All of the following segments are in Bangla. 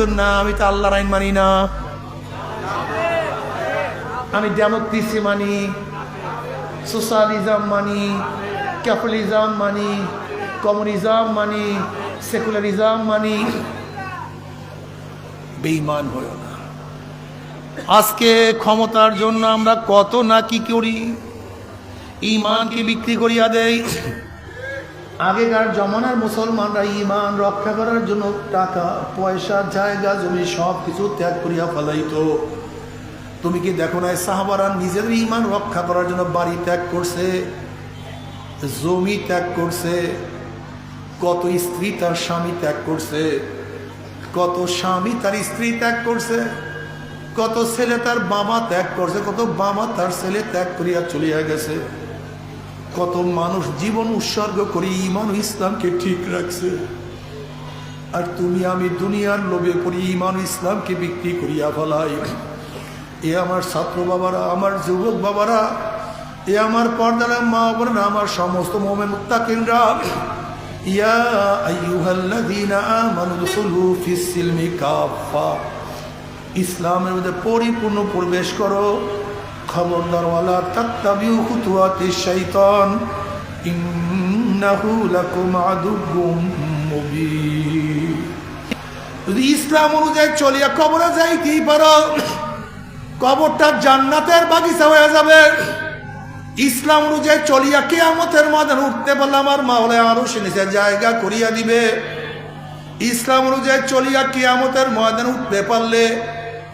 হুজুর না, আমি তো আল্লাহর আইন মানি না। আমি ডেমোক্রেসি মানি, সোশ্যালিজম মানি, ক্যাপিটালিজম মানি, কমিউনিজম মানি, সেকুলারিজম মানি। বেইমান হয়েও না। আজকে ক্ষমতার জন্য আমরা কত না কি করি? ইমানকে বিক্রি করিয়া দেই। আগেকার জমানার মুসলমানরা ইমান রক্ষা করার জন্য টাকা, পয়সা, জায়গা, জমি সব কিছু ত্যাগ করিয়া ফেলাইতো। তুমি কি দেখো না সাহাবারা নিজেদের ইমান রক্ষা করার জন্য বাড়ি ত্যাগ করছে, জমি ত্যাগ করছে, কত স্ত্রী তার স্বামী ত্যাগ করছে, কত স্বামী তার স্ত্রী ত্যাগ করছে, কত ছেলে তার বাবা ত্যাগ করছে, কত বাবা তার ছেলে ত্যাগ করিয়া চলিয়া গেছে। কত মানুষ জীবন উৎসর্গ করে ইমান ইসলামকে ঠিক রাখছে। আর তুমি আমি দুনিয়ার লোভে পড়ি ইমান ইসলামকে বিক্রি করিয়া ফেলাই। এ আমার ছাত্র বাবারা, আমার যুবক বাবারা, এ আমার পর্দারা মা বোনেরা আমার সমস্ত মোমে মুত্তাকিনরা। ইয়া ইসলামের মধ্যে পরিপূর্ণ প্রবেশ করো। খবরদার ওয়ালা তাত্তাবিউ ইসলাম অনুযায়ী চলিয়া কবরে যাইতেই পারো, কবরটা জান্নাতের বাগিচা হয়ে যাবে। ইসলাম অনুযায়ী চলিয়া কেয়ামতের ময়দান উঠতে পারলে আমার মাওলা আরও সে জায়গা করিয়া দিবে। ইসলাম অনুযায়ী চলিয়া কিয়ামতের ময়দান উঠতে পারলে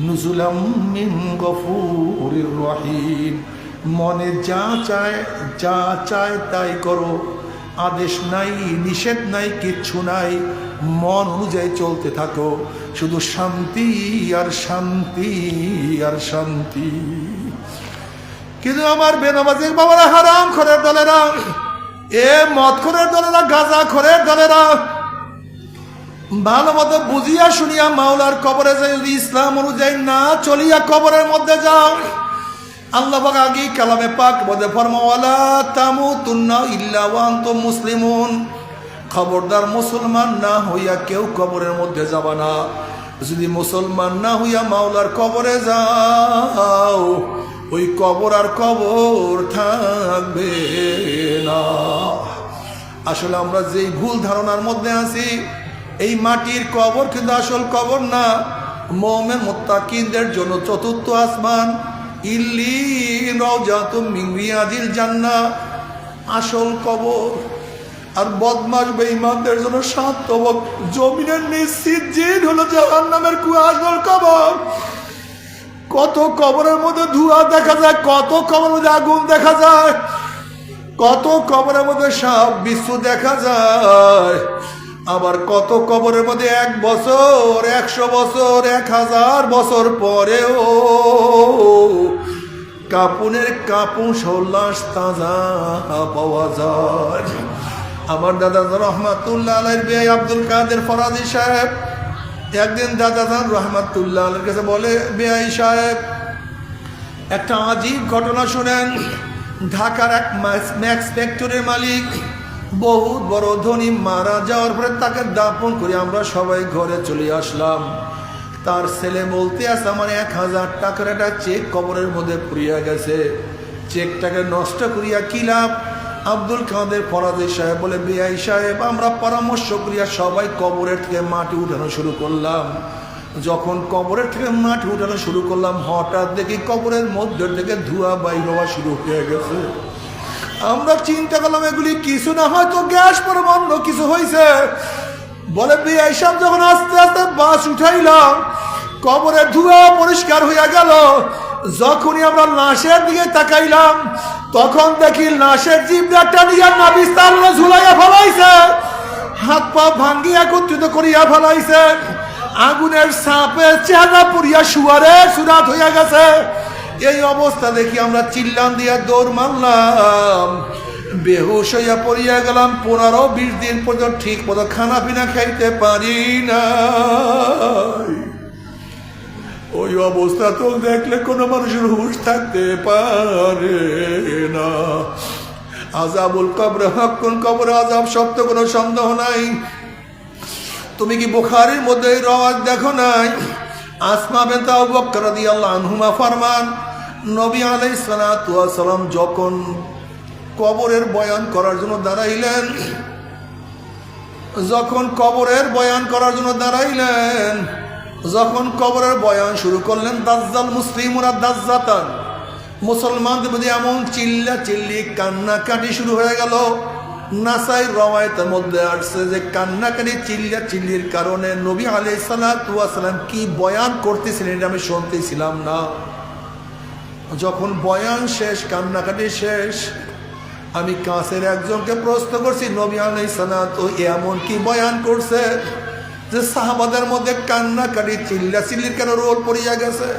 নুজুলাম মিন গফুরির রহিম। মনে যা চায় যা চায় তাই করো। আদেশ নাই, নিষেধ নাই, কিচ্ছু নাই। মন অনুযায়ী চলতে থাকো। শুধু শান্তি আর শান্তি আর শান্তি। কিন্তু আমার বেনামাজিক বাবারা হারাম খরের দলেরা, এ মদ খরের দলেরা, গাঁজা খরের দলেরা ভালো মতো বুঝিয়া শুনিয়া মাওলার কবরে যদি ইসলাম অনুযায়ী না চলিয়া কবরের মধ্যে যাও। আল্লাহ পাক আগে কালামে পাক বদে ফরমাওয়ালা তামু তুন্না ইল্লা ওয়ান্ত মুসলিমুন। খবরদার মুসলমান না হইয়া কেউ কবরের মধ্যে যাবা না। যদি মুসলমান না হইয়া মাওলার কবরে যাও, ওই কবর আর কবর থাকবে না। আসলে আমরা যেই ভুল ধারণার মধ্যে আছি এই মাটির কবর কিন্তু আসল কবর না। মোমেন মোত্তাকিনদের জন্য চতুর্থ আসমান। ইল্লি রওজাতুম রিয়াজিল জান্নাহ। আসল কবর। আর বদমাস বেঈমানদের জন্য সাত জমিনের নিশ্চিত জিন হলো জাহান্নামের কুয়া আসল কবর। কত কবরের মধ্যে ধোঁয়া দেখা যায়, কত কবরের মধ্যে আগুন দেখা যায়, কত কবরের মধ্যে সাপ বিশ্ব দেখা যায়। আবার কত কবরের মধ্যে এক বছর, একশো বছর, এক হাজার বছর পরেও কাপুনের কাপুন সল্লাস তাজা পাওয়া যায়। আমার দাদা রহমাতুল্লাহ বেআই আব্দুল কাদের ফরাজি সাহেব, একদিন দাদা যান রহমাতুল্লাহ কাছে বলে বেআই সাহেব, একটা আজীব ঘটনা শুনেন। ঢাকার এক ম্যাক্স ফ্যাক্টরির মালিক বহুত বড় ধনী মারা যাওয়ার পরে তাকে দাপন করে আমরা সবাই ঘরে চলে আসলাম। তার ছেলে বলতে আছে, আমার এক হাজার টাকার একটা চেক কবরের মধ্যে পুড়িয়া গেছে। চেকটাকে নষ্ট করিয়া কি লাভ? আব্দুল কাদের ফরাজি সাহেব বলে বেআই সাহেব, আমরা পরামর্শ করিয়া সবাই কবরের থেকে মাটি উঠানো শুরু করলাম। যখন কবরের থেকে মাটি উঠানো শুরু করলাম, হঠাৎ দেখি কবরের মধ্যে থেকে ধোঁয়া বাইর হওয়া শুরু হয়ে গেছে। আমরা চিন্তা করলাম, এগুলি কিছু না হয়তো গ্যাস পরমান্ন কিছু হয়েছে বলে এইসব যখন আস্তে আস্তে বাস উঠাইলাম কবরের ধোঁয়া পরিষ্কার হইয়া গেল। যখনই আমরা লাশের দিকে তাকাইলাম, তখন দেখি লাশের জিবদারটা নিয়ে নাবিস তাল্লা ঝুলাইয়া ফেলাইছে। হাত পা ভাঙ্গি একত্রিত করিয়া ফেলাইছে। আগুনের সাপে চেহারা পুরিয়া শুয়ারে সুরাত হইয়া গেছে। এই অবস্থা দেখি আমরা চিল্লান দিয়া দৌড় মারলাম। বেহুশ হইয়া পড়িয়া গেলাম, পনেরো, বিশ দিন পর্যন্ত ঠিক মতো খানা পিনা খাইতে পারি না ওই অবস্থা তো দেখলে কোনো মানুষের হুশ থাকতে পারে না। আজাবুল কবর হকুন কবর আজাব সত্য কোনো সন্দেহ নাই। তুমি কি বুখারির মধ্যে রওয়াজ দেখো নাই? আসমা বেতা বকর রাদিয়াল্লাহু আনহুমা ফরমান নবী আলাইহিস সালাতু ওয়াস সালাম যখন কবরের বয়ান করার জন্য দাঁড়াইলেন, যখন কবরের বয়ান করার জন্য দাঁড়াইলেন, যখন কবরের বয়ান শুরু করলেন, দাজ্জাল মুসলিমরা দাজ্জাতান। মুসলমানদের প্রতি এমন চিল্লা চিল্লি কান্নাকাটি শুরু হয়ে গেল। নাসাই রওয়ায়তের মধ্যে আসছে যে কান্নাকাটি চিল্লা চিল্লির কারণে নবী আলাই সালাম কি বয়ান করতেছিলেন এটা আমি শুনতেছিলাম না। যখন বয়ান শেষ, কান্নাকাটি শেষ, আমি কাছের একজনকে প্রশ্ন করছি, নবী আলাই সালাত এমন কি বয়ান করছে যে সাহাবাদের মধ্যে কান্নাকাটি চিল্লা চিল্লির কেন রোল পড়িয়া গেছে?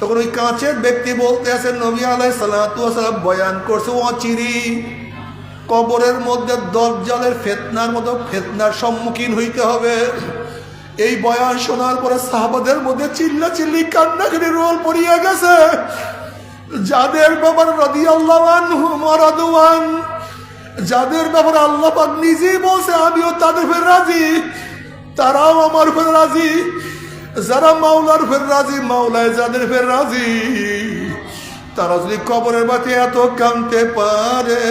তখন ওই কাঁচের ব্যক্তি বলতে আছে, নবী আলাই সালাম বয়ান করছে অচিরি কবরের মধ্যে দরজালের ফেতনার মতো ফেতনার সম্মুখীন হইতে হবে। এই বয়ান শোনার পরে সাহাবাদের মধ্যে চিল্লা চিল্লি কান্নাকাটি রোল পড়িয়া গেছে। যাদের ব্যাপারে রদি আল্লাহ মরাদওয়ান যাদের ব্যাপারে আল্লাহ পাক নিজেই বলছে, আমিও তাদের ফের রাজি। তারাও আমার ফের রাজি। যারা মাওলার ফের রাজি, মাওলায় যাদের ফের রাজি। তারা যদি কবরের বাতি এত কানতে পারে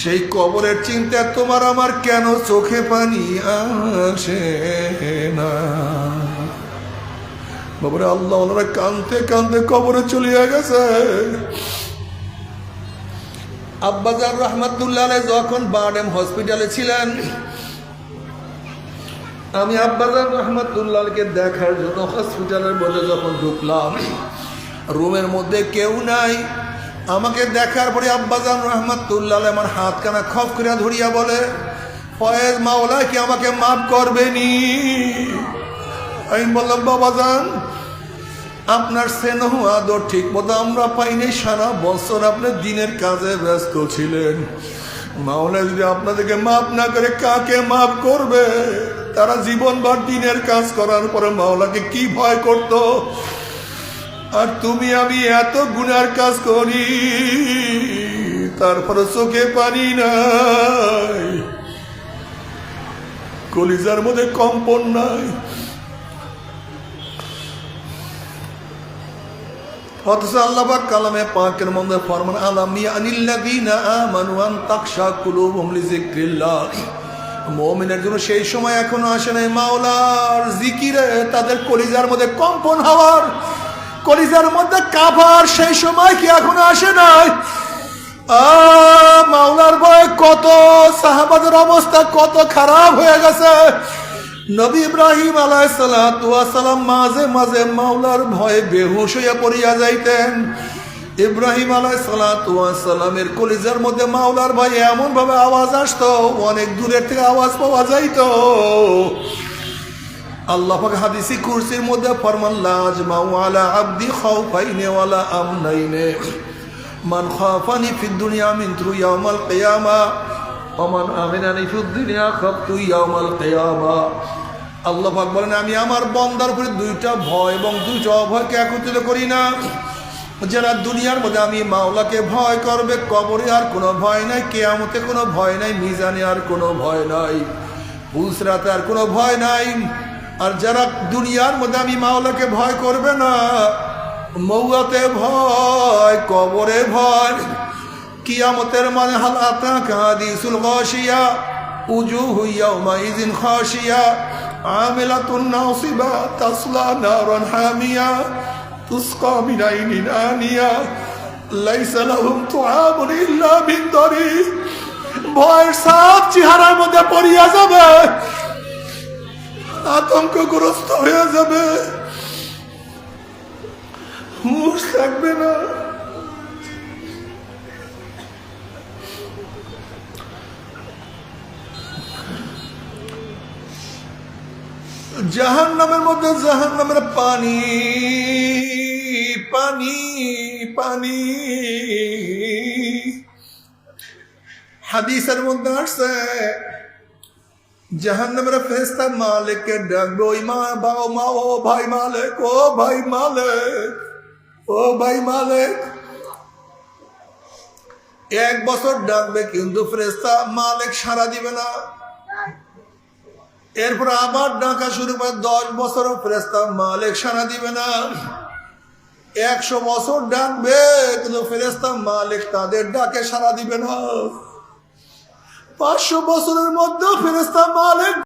সেই কবরের চিন্তা তোমার আমার কেন চোখে পানি আসে না? বাবারে, আল্লাহ ওনারা কানতে কানতে কবরে চলিয়া গেছে। আব্বাজার রহমাতুল্লাহ যখন বারডেম হসপিটালে ছিলেন, আমি আব্বাজার রহমাতুল্লাহকে দেখার জন্য হসপিটালের মধ্যে যখন ঢুকলাম, রুমের মধ্যে কেউ নাই। আমাকে দেখার পরে আব্বাজান রহমাতুল্লাহ আমার হাতখানা খপ করে ধরিয়া বলে, ফয়েজ মাওলা কি আমাকে মাফ করবেনি আমি বললাম, বাবাজান, আপনার স্নেহ আদর ঠিক মতো আমরা পাইনি সারা বছর আপনি দিনের কাজে ব্যস্ত ছিলেন। মাওলা যদি আপনাদেরকে মাফ না করে কাকে মাফ করবে? তারা জীবনভর দিনের কাজ করার পরে মাওলাকে কি ভয় করত? আর তুমি, আমি এত গুনার কাজ করি তারপরে চোখে পানি নাই। কলিজার মধ্যে কম্পন নাই। অথচ আল্লাহবাক কালামে পাকের মধ্যে ফরমান, আলামি আনিল্লাযীনা আমানু আন তাকশা কুলুবুহুম লিযিকরিল্লাহ। মুমিনের জন্য সেই সময় এখনও আসে নাই মাওলার জিকিরে, তাদের কলিজার মধ্যে কম্পন হওয়ার কলিজার মধ্যে কাভার সেই সময় কি এখনও আসে নাই? মাওলার ভয়ে কত সাহাবাদের অবস্থা কত খারাপ হয়ে গেছে। নবী ইব্রাহিম আলাইসালাম মাঝে মাঝে মাওলার ভয়ে বেহুশ হইয়া পড়িয়া যাইতেন। ইব্রাহিম আলাইসালামের কলিজার মধ্যে মাওলার ভয়ে এমন ভাবে আওয়াজ আসতো, অনেক দূরের থেকে আওয়াজ পাওয়া যাইতো। আল্লাহ হাদিসি কুরসির মধ্যে ফরমান লাজ মাওয়ালা আব্দি খাউফাইনে ওয়ালা আমনাইনে মান খাফানি ফিদ দুনিয়া মিন থ্রু ইয়াউমাল কিয়ামা আমিনানি ফিদ দুনিয়া খাফতু ইয়াউমাল কিয়ামা। আল্লাহ পাক বলেন, আমি আমার বন্দার উপরে দুইটা ভয় এবং দুইটা অভয়কে একত্রিত করি না। যারা দুনিয়ার মধ্যে আমি মাওলাকে ভয় করবে, কবরে আর কোনো ভয় নাই, কেয়ামতে কোনো ভয় নাই, মিজানে আর কোনো ভয় নাই পুলসরাতে আর কোনো ভয় নাই। আর যারা দুনিয়ার মধ্যে আমি মাওলাকে ভয় করবে না, মৌয়াতে ভয়, কবরে ভয়, কিয়ামতের মানে হাল আতা কাদিসুল গাশিয়া উজু হুইয়া মাইজিন খাশিয়া, আমিলাতুন নাসিবা তাসলা নারান হামিয়া, তুসকা মিন আইনিন আনিয়া লাইসা লাহুম তুআমুন ইল্লা মিন দরি ভয়ের সাপ চেহারার মধ্যে পড়িয়া যাবে। আতঙ্কগ্রস্ত হয়ে যাবে। হুশ থাকবে না। জাহান নামের মধ্যে জাহান নামের পানি পানি পানি। হাদিসের মধ্যে আসছে জাহান নামের ফেরেস্তা মালিককে ডাকবে, ওই মা, বাবা, মা, ও ভাই মালিক, ও ভাই মালিক, ও ভাই মালিক। এক বছর ডাকবে, কিন্তু ফেরেস্তা মালিক সারা দিবে না। এরপর আবার ডাকা শুরু করে দশ বছরও ফেরেস্তা মালিক সারা দিবে না। একশো বছর ডাকবে, কিন্তু ফেরেস্তা মালিক তাদের ডাকে সারা দিবে না। পাঁচশো বছরের মধ্যেও ফেরেস্তা মালিক